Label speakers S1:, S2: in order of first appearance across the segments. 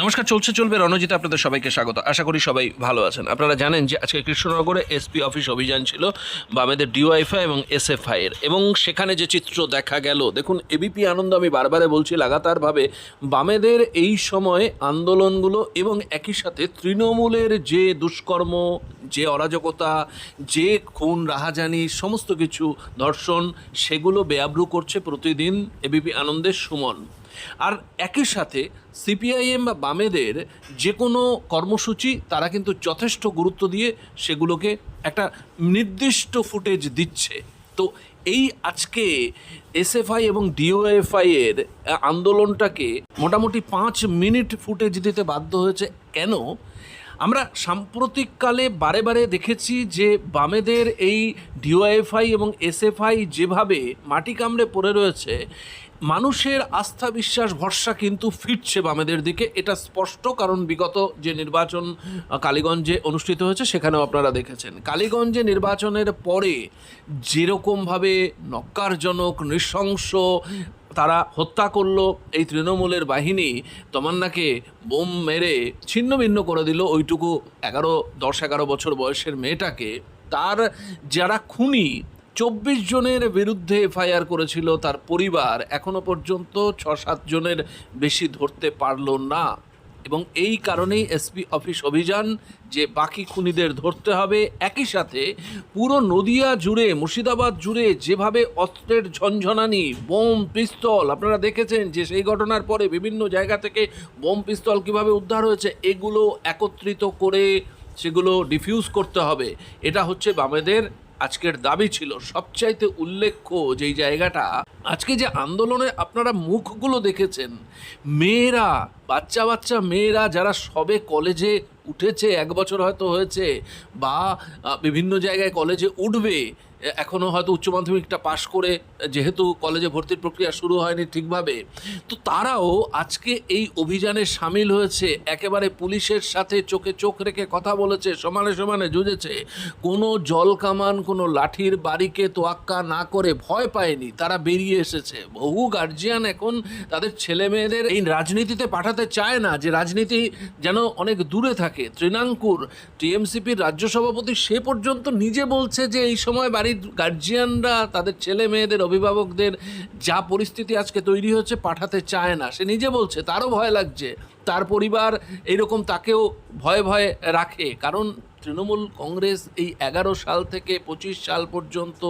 S1: নমস্কার, চলছে, চলবে রণজিতে আপনাদের সবাইকে স্বাগত। আশা করি সবাই ভালো আছেন। আপনারা জানেন যে আজকে কৃষ্ণনগরে এসপি অফিস অভিযান ছিল, বামেদের ডিওয়াইফাই এবং এসএফআই এর। এবং সেখানে যে চিত্র দেখা গেল, দেখুন এবিপি আনন্দ আমি বারবারে বলছি, লাগাতারভাবে বামেদের এই সময় আন্দোলনগুলো এবং একই সাথে তৃণমূলের যে দুষ্কর্ম, যে অরাজকতা, যে খুন, রাহাজানি, সমস্ত কিছু ধর্ষণ, সেগুলো বেআব্রু করছে প্রতিদিন এবিপি আনন্দের সুমন। আর একই সাথে সিপিআইএম বা বামেদের যে কোনো কর্মসূচি তারা কিন্তু যথেষ্ট গুরুত্ব দিয়ে সেগুলোকে একটা নির্দিষ্ট ফুটেজ দিচ্ছে। তো এই আজকে এসএফআই এবং ডিওএফআই এর আন্দোলনটাকে মোটামুটি পাঁচ মিনিট ফুটেজ দিতে বাধ্য হয়েছে। কেন? আমরা সাম্প্রতিককালে বারে বারে দেখেছি যে বামেদের এই ডিওএফআই এবং এসএফআই যেভাবে মাটি কামড়ে পড়ে রয়েছে মানুষের আস্থা, বিশ্বাস, ভরসা কিন্তু ফিরছে বামেদের দিকে। এটা স্পষ্ট কারণ বিগত যে নির্বাচন কালীগঞ্জে অনুষ্ঠিত হয়েছে, সেখানেও আপনারা দেখেছেন। কালীগঞ্জে নির্বাচনের পরে যেরকমভাবে নক্কারজনক, নৃশংস তারা হত্যা করল এই তৃণমূলের বাহিনী, তমান্নাকে বোম মেরে ছিন্ন ভিন্ন করে দিল ওইটুকু এগারো, দশ, এগারো বছর বয়সের মেয়েটাকে। তার যারা খুনি চব্বিশ জনের বিরুদ্ধে এফআইআর করেছিল তার পরিবার। এখনও পর্যন্ত ছ সাত জনের বেশি ধরতে পারল না। এবং এই কারণেই এসপি অফিস অভিযান, যে বাকি খুনিদের ধরতে হবে, একই সাথে পুরো নদিয়া জুড়ে, মুর্শিদাবাদ জুড়ে যেভাবে অস্ত্রের ঝনঝনানি, বোম, পিস্তল, আপনারা দেখেছেন যে সেই ঘটনার পরে বিভিন্ন জায়গা থেকে বোম, পিস্তল কীভাবে উদ্ধার হয়েছে, এগুলো একত্রিত করে সেগুলো ডিফিউজ করতে হবে। এটা হচ্ছে বামেদের আজকের দাবি ছিল সবচাইতে উল্লেখ্য যেই জায়গাটা, আজকে যে আন্দোলনে আপনারা মুখগুলো দেখেছেন, মেয়েরা বাচ্চা বাচ্চা মেয়েরা যারা সবে কলেজে উঠেছে, এক বছর হয়তো হয়েছে, বা বিভিন্ন জায়গায় কলেজে উঠবে এখনও হয়তো উচ্চ মাধ্যমিকটা পাশ করে, যেহেতু কলেজে ভর্তির প্রক্রিয়া শুরু হয়নি ঠিকভাবে, তো তারাও আজকে এই অভিযানে সামিল হয়েছে, একেবারে পুলিশের সাথে চোখে চোখ রেখে কথা বলেছে, সমানে সমানে জুঝেছে কোনো জল কামান, কোনো লাঠির বাড়িকে তোয়াক্কা না করে ভয় পায়নি, তারা বেরিয়ে এসেছে। বহু গার্জিয়ান এখন তাদের ছেলে মেয়েদের এই রাজনীতিতে পাঠাতে চায় না, যে রাজনীতি যেন অনেক দূরে থাকে। তৃণাঙ্কুর টিএমসিপির রাজ্য সভাপতি সে পর্যন্ত নিজে বলছে যে এই সময় বাড়ির গার্জিয়ানরা তাদের ছেলে মেয়েদের, অভিভাবকদের যা পরিস্থিতি আজকে তৈরি হচ্ছে পাঠাতে চায় না। সে নিজে বলছে, তারও ভয় লাগছে। তার পরিবার এইরকম তাকেও ভয়ে ভয়ে রাখে। কারণ তৃণমূল কংগ্রেস এই এগারো সাল থেকে পঁচিশ সাল পর্যন্ত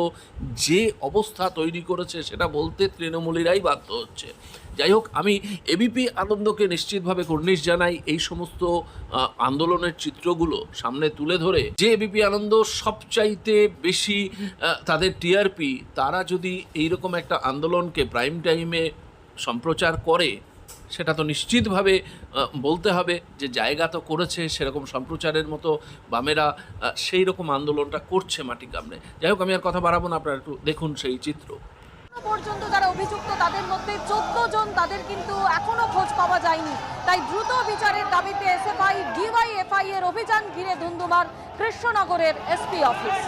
S1: যে অবস্থা তৈরি করেছে, সেটা বলতে তৃণমূলীরাই বাধ্য হচ্ছে। যাই হোক, আমি এবিপি আনন্দকে নিশ্চিতভাবে কর্নিশ জানাই। এই সমস্ত আন্দোলনের চিত্রগুলো সামনে তুলে ধরে যে এবিপি আনন্দ সবচাইতে বেশি তাদের টিআরপি, তারা যদি এইরকম একটা আন্দোলনকে প্রাইম টাইমে সম্প্রচার করে, সেটা তো নিশ্চিতভাবে বলতে হবে যে জায়গা তো করেছে, সেরকম সম্প্রচারের মতো বামেরা সেই রকম আন্দোলনটা করছে মাটি কামড়ে যাই হোক, আমি আর কথা বাড়াবো না, আপনারা একটু দেখুন সেই চিত্র।
S2: পর্যন্ত যারা অভিযুক্ত, তাদের মধ্যে চোদ্দ জন তাদের কিন্তু এখনও খোঁজ পাওয়া যায়নি। তাই দ্রুত বিচারের দাবিতে এসএফআই ডিওয়াইএফআই এর অভিযান ঘিরে ধুন্ধুমার কৃষ্ণনগরের এসপি অফিস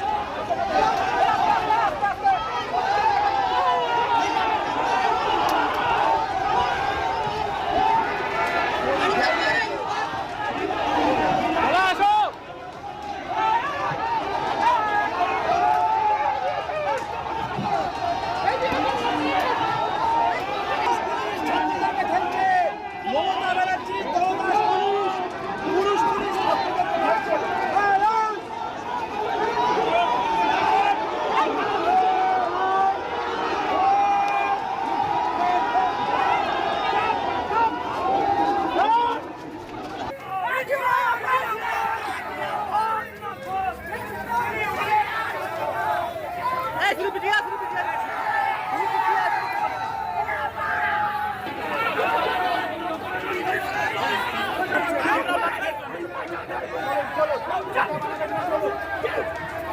S3: মমতা ব্যানার্জি দলদাস পুরুষ পুরুষ পুলিশ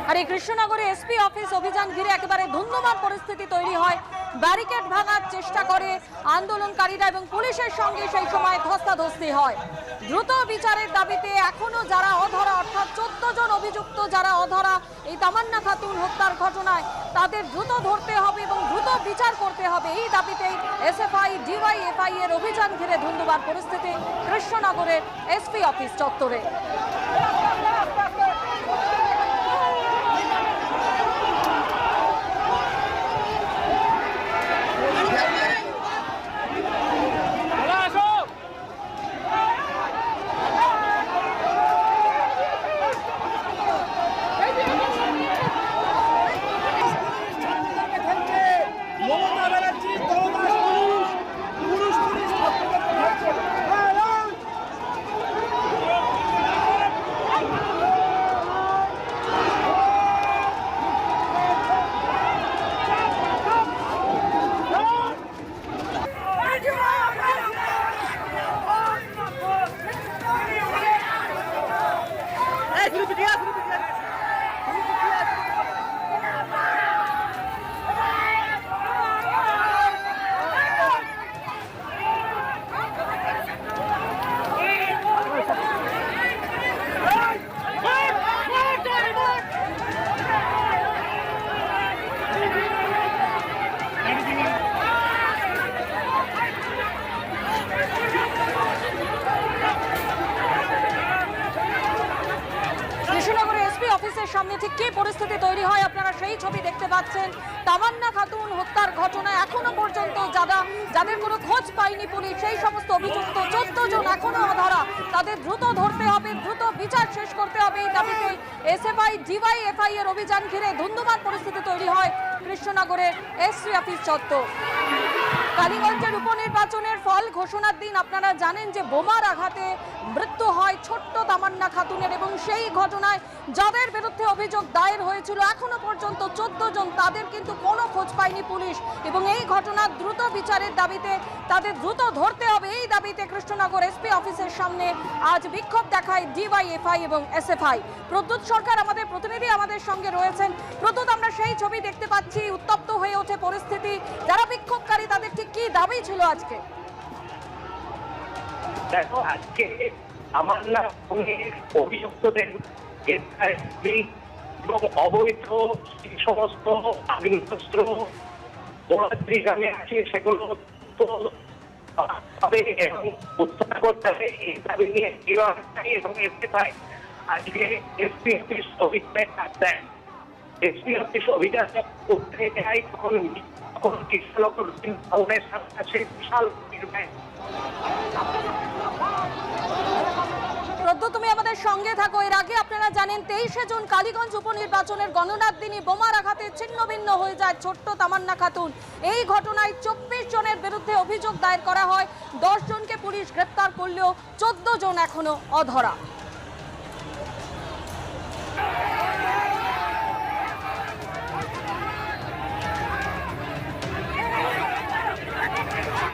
S2: আর এই কৃষ্ণনগরে এসপি অফিস অভিযান ঘিরে একেবারে ধুন্ধুমার পরিস্থিতি তৈরি হয়। ব্যারিকেড ভাঙার চেষ্টা করে আন্দোলনকারীরা এবং পুলিশের সঙ্গে সেই সময় ধস্তাধস্তি হয়। দ্রুত বিচারের দাবিতে এখনও যারা অধরা, অর্থাৎ চোদ্দ জন অভিযুক্ত যারা অধরা এই তামান্না খাতুন হত্যার ঘটনায়, তাদের দ্রুত ধরতে হবে এবং দ্রুত বিচার করতে হবে। এই দাবিতেই এসএফআই ডিওয়াইএফআই এর অভিযান ঘিরে ধুন্দুবার পরিস্থিতি কৃষ্ণনগরের এসপি অফিস চত্বরে
S3: ছাত্রদেরকে ফেলছে মমতা ব্যানার্জি দলদাস পুরুষ পুরুষ পুলিশ ছাত্রদেরকে ফেলছে হ্যাঁ, হ্যাঁ।
S2: কৃষ্ণনগরের এসপি অফিসের সামনে ঠিক কি পরিস্থিতি তৈরি হয় আপনারা সেই ছবি দেখতে পাচ্ছেন। তামান্না খাতুন হত্যার ঘটনায় এখনও পর্যন্ত যারা যাদের কোনো খোঁজ পায়নি পুলিশ, সেই সমস্ত অভিযুক্ত চোদ্দ জন এখনও ধরা তাদের দ্রুত ধরতে হবে, দ্রুত বিচার শেষ করতে হবে এই দাবিতে। এসএফআই, ডিওয়াই, এফআই এর অভিযান ঘিরে ধুন্ধুমার পরিস্থিতি তৈরি হয় কৃষ্ণনগরের এসপি অফিস চত্বর। কালীগঞ্জের উপনির্বাচনের ফল ঘোষণার দিন আপনারা জানেন যে বোমার আঘাতে মৃত্যু হয় ছোট্ট তামান্না খাতুনের এবং সেই ঘটনায় যাদের বিরুদ্ধে অভিযোগ দায়ের হয়েছিল, এখনও পর্যন্ত চোদ্দ জন তাদের কিন্তু কোনো খোঁজ পায়নি পুলিশ। এবং এই ঘটনার দ্রুত বিচারের দাবিতে তাদের দ্রুত ধরতে হবে। এই দাবিতে কৃষ্ণনগর এসপি অফিসের সামনে আজ বিক্ষোভ দেখায় ডিওয়াইএফআই এবং এসএফআই। প্রদ্যুৎ সরকার আমাদের প্রতিনিধি আমাদের সঙ্গে রয়েছেন। প্রদ্যুৎ, আমরা সেই ছবি দেখতে পাচ্ছি। উত্তপ্ত হয়ে ওঠে পরিস্থিতি। যারা ঠিক কি দাবি ছিল আজকে?
S4: দেখো, আজকে আমার না অভিযুক্তদের এবং অবৈধ সমস্ত আগ্নেয়াস্ত্র গোলাদ্রি গ্রামে আছে, সেগুলো তো এবং উদ্ধার করতে হবে, এই দাবি নিয়ে এবং এসপিআই আজকে এসপি অফিস অভিযানের কাজ দেয়। এসপি অফিস অভিযান করতে যায় তখন তখন কৃষ্ণনগর ভবনের কাছে বিশাল
S2: তুমি আমাদের সঙ্গে থাকো। এর আগে আপনারা জানেন, তেইশে জুন কালীগঞ্জ উপনির্বাচনের গণনার দিনই বোমার আঘাতে ছিন্ন ভিন্ন হয়ে যায় ছোট্ট তামান্না খাতুন। এই ঘটনায় চব্বিশ জনের বিরুদ্ধে অভিযোগ দায়ের করা হয়। দশ জনকে পুলিশ গ্রেপ্তার করলেও চোদ্দ জন এখনও অধরা।